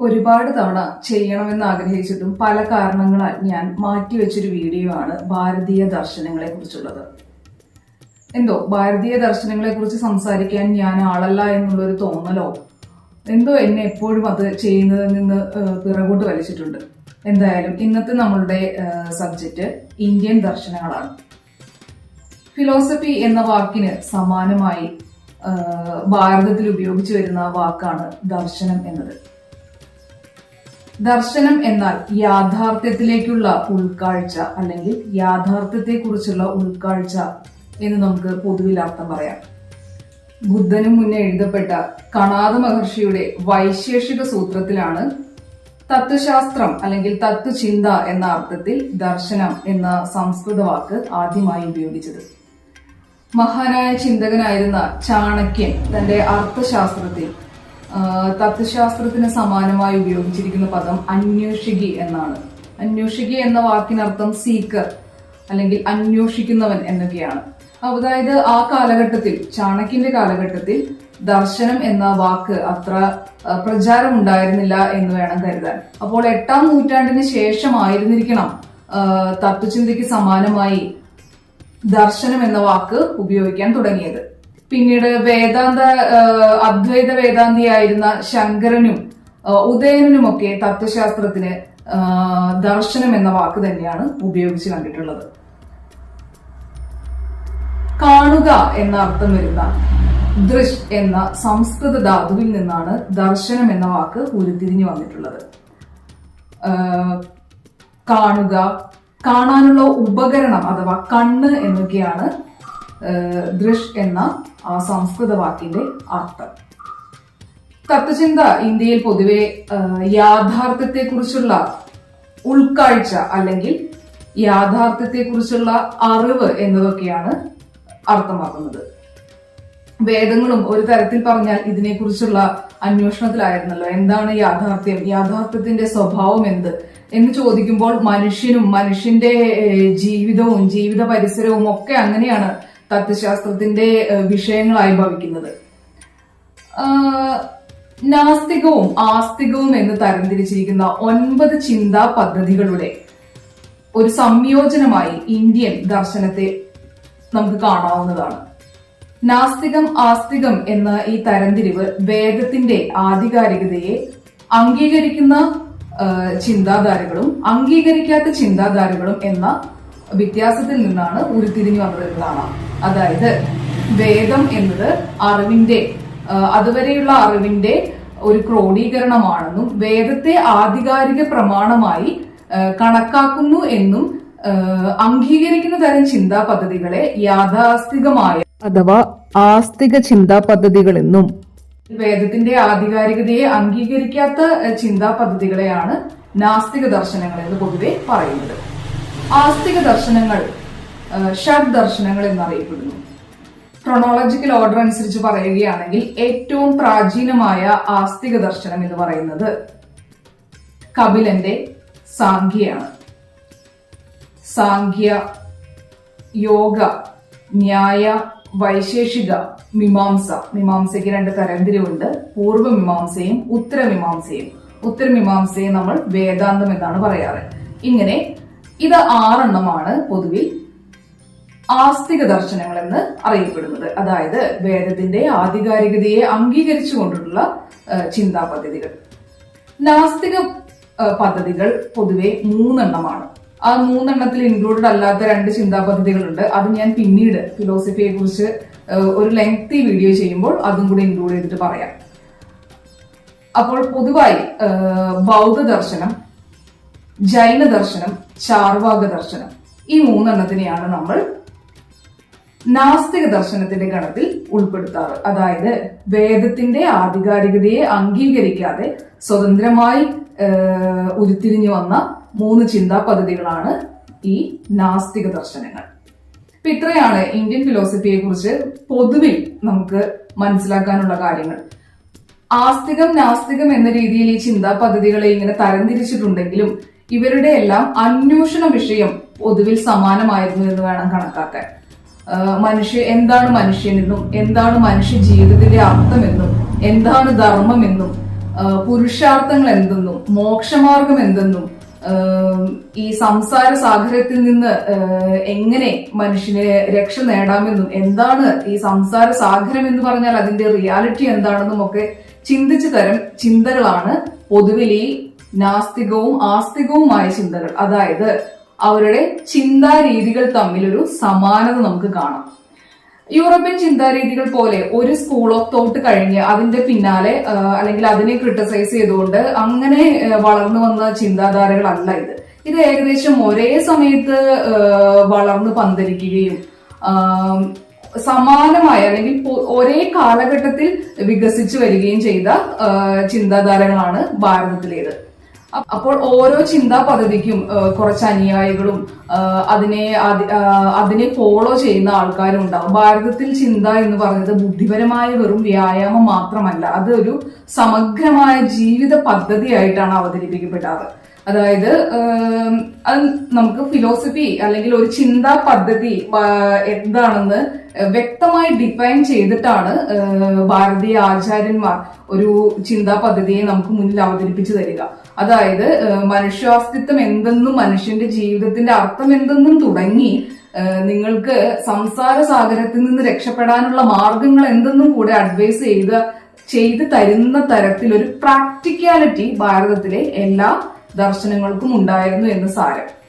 ഒരുപാട് തവണ ചെയ്യണമെന്ന് ആഗ്രഹിച്ചിട്ടും പല കാരണങ്ങളാൽ ഞാൻ മാറ്റിവെച്ചൊരു വീഡിയോ ആണ് ഭാരതീയ ദർശനങ്ങളെ കുറിച്ചുള്ളത്. എന്തോ ഭാരതീയ ദർശനങ്ങളെ കുറിച്ച് സംസാരിക്കാൻ ഞാൻ ആളല്ല എന്നുള്ളൊരു തോന്നലോ? എന്തോ എന്നെ എപ്പോഴും അത് ചെയ്യുന്നതിൽ നിന്ന് പിറകോട്ട് വലിച്ചിട്ടുണ്ട്. എന്തായാലും ഇന്നത്തെ നമ്മളുടെ സബ്ജക്റ്റ് ഇന്ത്യൻ ദർശനങ്ങളാണ്. ഫിലോസഫി എന്ന വാക്കിന് സമാനമായി ഭാരതത്തിൽ ഉപയോഗിച്ചു വരുന്ന വാക്കാണ് ദർശനം എന്നത്. ദർശനം എന്നാൽ യാഥാർത്ഥ്യത്തിലേക്കുള്ള ഉൾക്കാഴ്ച അല്ലെങ്കിൽ യാഥാർത്ഥ്യത്തെക്കുറിച്ചുള്ള ഉൾക്കാഴ്ച എന്ന് നമുക്ക് പൊതുവിൽ അർത്ഥം പറയാം. ബുദ്ധനു മുന്നേ എഴുതപ്പെട്ട കണാദ മഹർഷിയുടെ വൈശേഷിക സൂത്രത്തിലാണ് തത്വശാസ്ത്രം അല്ലെങ്കിൽ തത്വചിന്ത എന്ന അർത്ഥത്തിൽ ദർശനം എന്ന സംസ്കൃത വാക്ക് ആദ്യമായി ഉപയോഗിച്ചത്. മഹാനായ ചിന്തകനായിരുന്ന ചാണക്യൻ തന്റെ അർത്ഥശാസ്ത്രത്തിൽ തത്വശാസ്ത്രത്തിന് സമാനമായി ഉപയോഗിച്ചിരിക്കുന്ന പദം അന്വേഷികി എന്നാണ്. അന്വേഷികി എന്ന വാക്കിനർത്ഥം സീക്കർ അല്ലെങ്കിൽ അന്വേഷിക്കുന്നവൻ എന്നൊക്കെയാണ്. അതായത് ആ കാലഘട്ടത്തിൽ ചാണക്യന്റെ കാലഘട്ടത്തിൽ ദർശനം എന്ന വാക്ക് അത്ര പ്രചാരം ഉണ്ടായിരുന്നില്ല എന്ന് വേണം കരുതാൻ. അപ്പോൾ എട്ടാം നൂറ്റാണ്ടിന് ശേഷമായിരുന്നിരിക്കണം തത്വചിന്തയ്ക്ക് സമാനമായി ദർശനം എന്ന വാക്ക് ഉപയോഗിക്കാൻ തുടങ്ങിയത്. പിന്നീട് വേദാന്ത അദ്വൈത വേദാന്തിയായിരുന്ന ശങ്കരനും ഉദയനുമൊക്കെ തത്വശാസ്ത്രത്തിന് ദർശനം എന്ന വാക്ക് തന്നെയാണ് ഉപയോഗിച്ച് കണ്ടിട്ടുള്ളത്. കാണുക എന്ന അർത്ഥം വരുന്ന ദൃഷ് എന്ന സംസ്കൃത ധാതുവിൽ നിന്നാണ് ദർശനം എന്ന വാക്ക് ഉരുത്തിരിഞ്ഞു വന്നിട്ടുള്ളത്. കാണുക കാണാനുള്ള ഉപകരണം അഥവാ കണ്ണ് എന്നൊക്കെയാണ് ദൃഷ് എന്ന സംസ്കൃത വാക്കിന്റെ അർത്ഥം. തത്വചിന്ത ഇന്ത്യയിൽ പൊതുവെ യാഥാർത്ഥ്യത്തെ യാഥാർത്ഥ്യത്തെക്കുറിച്ചുള്ള ഉൾക്കാഴ്ച അല്ലെങ്കിൽ യാഥാർത്ഥ്യത്തെക്കുറിച്ചുള്ള അറിവ് എന്നതൊക്കെയാണ് അർത്ഥമാക്കുന്നത്. വേദങ്ങളും ഒരു തരത്തിൽ പറഞ്ഞാൽ ഇതിനെക്കുറിച്ചുള്ള അന്വേഷണത്തിലായിരുന്നല്ലോ. എന്താണ് യാഥാർത്ഥ്യം? യാഥാർത്ഥ്യത്തിന്റെ സ്വഭാവം എന്ത്? എന്ന് ചോദിക്കുമ്പോൾ മനുഷ്യനും മനുഷ്യന്റെ ജീവിതവും ജീവിത പരിസരവും ഒക്കെ അങ്ങനെയാണ് തത്വശാസ്ത്രത്തിന്റെ വിഷയങ്ങളായി ഭവിക്കുന്നത്. നാസ്തികവും ആസ്തികവും എന്ന് തരംതിരിച്ചിരിക്കുന്ന ഒൻപത് ചിന്താ പദ്ധതികളുടെ ഒരു സംയോജനമായി ഇന്ത്യൻ ദർശനത്തെ നമുക്ക് കാണാവുന്നതാണ്. നാസ്തികം ആസ്തികം എന്ന ഈ തരംതിരിവ് വേദത്തിന്റെ ആധികാരികതയെ അംഗീകരിക്കുന്ന ചിന്താധാരകളും അംഗീകരിക്കാത്ത ചിന്താധാരകളും എന്ന വ്യത്യാസത്തിൽ നിന്നാണ് ഉരുത്തിരിഞ്ഞു വന്നത് എന്നതാണ് അതായത് വേദം എന്നത് അറിവിന്റെ അതുവരെയുള്ള അറിവിന്റെ ഒരു ക്രോഡീകരണമാണെന്നും വേദത്തെ ആധികാരിക പ്രമാണമായി കണക്കാക്കുന്നു എന്നും അംഗീകരിക്കുന്ന തരം ചിന്താ പദ്ധതികളെ യാഥാസ്ഥികമായ അഥവാ ആസ്തിക ചിന്താ പദ്ധതികൾ എന്നും. വേദത്തിന്റെ ആധികാരികതയെ അംഗീകരിക്കാത്ത ചിന്താ പദ്ധതികളെയാണ് നാസ്തിക ദർശനങ്ങൾ എന്ന് പൊതുവെ പറയുന്നത്. ആസ്തിക ദർശനങ്ങൾ ഷഡ് ദർശനങ്ങൾ എന്നറിയപ്പെടുന്നു. ക്രൊണോളജിക്കൽ ഓർഡർ അനുസരിച്ച് പറയുകയാണെങ്കിൽ ഏറ്റവും പ്രാചീനമായ ആസ്തിക ദർശനം എന്ന് പറയുന്നത് കപിലന്റെ സാഖ്യയാണ്. സാഖ്യ യോഗ ന്യായ വൈശേഷിക മീമാംസ. മീമാംസയ്ക്ക് രണ്ട് തരംതിരിവുണ്ട്. പൂർവമീമാംസയും ഉത്തരമീമാംസയും ഉത്തരമീമാംസയെ നമ്മൾ വേദാന്തം എന്നാണ് പറയാറ്. ഇങ്ങനെ ഇത് ആറെണ്ണമാണ് പൊതുവിൽ ആസ്തിക ദർശനങ്ങൾ എന്ന് അറിയപ്പെടുന്നത്. അതായത് വേദത്തിന്റെ ആധികാരികതയെ അംഗീകരിച്ചു കൊണ്ടുള്ള ചിന്താ പദ്ധതികൾ. നാസ്തിക പദ്ധതികൾ പൊതുവെ മൂന്നെണ്ണമാണ്. ആ മൂന്നെണ്ണത്തിൽ ഇൻക്ലൂഡഡ് അല്ലാത്ത രണ്ട് ചിന്താ പദ്ധതികളുണ്ട്. അത് ഞാൻ പിന്നീട് ഫിലോസഫിയെ കുറിച്ച് ഒരു ലെങ്തി വീഡിയോ ചെയ്യുമ്പോൾ അതും കൂടി ഇൻക്ലൂഡ് ചെയ്തിട്ട് പറയാം. അപ്പോൾ പൊതുവായി ബൗദ്ധ ദർശനം ജൈന ദർശനം ചാർവാക ദർശനം. ഈ മൂന്നെണ്ണത്തിനെയാണ് നമ്മൾ നാസ്തിക ദർശനത്തിന്റെ ഗണത്തിൽ ഉൾപ്പെടുത്താറ്. അതായത് വേദത്തിന്റെ ആധികാരികതയെ അംഗീകരിക്കാതെ സ്വതന്ത്രമായി ഉരുത്തിരിഞ്ഞു വന്ന മൂന്ന് ചിന്താ പദ്ധതികളാണ് ഈ നാസ്തിക ദർശനങ്ങൾ. അപ്പൊ ഇത്രയാണ് ഇന്ത്യൻ ഫിലോസഫിയെ കുറിച്ച് പൊതുവിൽ നമുക്ക് മനസ്സിലാക്കാനുള്ള കാര്യങ്ങൾ. ആസ്തികം നാസ്തികം എന്ന രീതിയിൽ ഈ ചിന്താ പദ്ധതികളെ ഇങ്ങനെ തരംതിരിച്ചിട്ടുണ്ടെങ്കിലും ഇവരുടെ എല്ലാം അന്വേഷണ വിഷയം പൊതുവിൽ സമാനമായിരുന്നു എന്ന് വേണം കണക്കാക്കാൻ. മനുഷ്യ എന്താണ് മനുഷ്യനെന്നും എന്താണ് മനുഷ്യ ജീവിതത്തിന്റെ അർത്ഥമെന്നും എന്താണ് ധർമ്മമെന്നും പുരുഷാർത്ഥങ്ങൾ എന്തെന്നും മോക്ഷമാർഗം എന്തെന്നും ഈ സംസാര സാഗരത്തിൽ നിന്ന് എങ്ങനെ മനുഷ്യനെ രക്ഷ നേടാമെന്നും എന്താണ് ഈ സംസാര സാഗരം എന്ന് പറഞ്ഞാൽ അതിന്റെ റിയാലിറ്റി എന്താണെന്നും ഒക്കെ ചിന്തിച്ചു തരം ചിന്തകളാണ് പൊതുവിൽ ഈ നാസ്തികവും ആസ്തികവുമായ ചിന്തകൾ. അതായത് അവരുടെ ചിന്താരീതികൾ രീതികൾ തമ്മിലൊരു സമാനത നമുക്ക് കാണാം. യൂറോപ്യൻ ചിന്താരീതികൾ പോലെ ഒരു സ്കൂൾ ഓഫ് തോട്ട് കഴിഞ്ഞ് അതിന്റെ പിന്നാലെ അല്ലെങ്കിൽ അതിനെ ക്രിട്ടിസൈസ് ചെയ്തുകൊണ്ട് അങ്ങനെ വളർന്നു വന്ന ചിന്താധാരകളല്ല ഇത്. ഇത് ഏകദേശം ഒരേ സമയത്ത് വളർന്നു പന്തലിക്കുകയും സമാനമായ അല്ലെങ്കിൽ ഒരേ കാലഘട്ടത്തിൽ വികസിച്ചു വരികയും ചെയ്ത ചിന്താധാരകളാണ് ഭാരതത്തിലേത്. അപ്പോൾ ഓരോ ചിന്താ പദ്ധതിക്കും കുറച്ച് അനുയായികളും അതിനെ അതിനെ ഫോളോ ചെയ്യുന്ന ആൾക്കാരും ഉണ്ടാവും ഭാരതത്തിൽ ചിന്ത എന്ന് പറയുന്നത് ബുദ്ധിപരമായ വെറും വ്യായാമം മാത്രമല്ല അത് ഒരു സമഗ്രമായ ജീവിത പദ്ധതിയായിട്ടാണ് അവതരിപ്പിക്കപ്പെടാറ്. അതായത് നമുക്ക് ഫിലോസഫി അല്ലെങ്കിൽ ഒരു ചിന്താ പദ്ധതി എന്താണെന്ന് വ്യക്തമായി ഡിഫൈൻ ചെയ്തിട്ടാണ് ഭാരതീയ ആചാര്യന്മാർ ഒരു ചിന്താ പദ്ധതിയെ നമുക്ക് മുന്നിൽ അവതരിപ്പിച്ചു തരിക. അതായത് മനുഷ്യാസ്തിത്വം എന്തെന്നും മനുഷ്യന്റെ ജീവിതത്തിന്റെ അർത്ഥം എന്തെന്നും തുടങ്ങി നിങ്ങൾക്ക് സംസാര സാഗരത്തിൽ നിന്ന് രക്ഷപ്പെടാനുള്ള മാർഗങ്ങൾ എന്തെന്നും കൂടെ അഡ്വൈസ് ചെയ്ത് ചെയ്തു തരുന്ന തരത്തിൽ ഒരു പ്രാക്ടിക്കാലിറ്റി ഭാരതത്തിലെ എല്ലാ ദർശനങ്ങൾക്കും ഉണ്ടായിരുന്നു എന്ന് സാരം.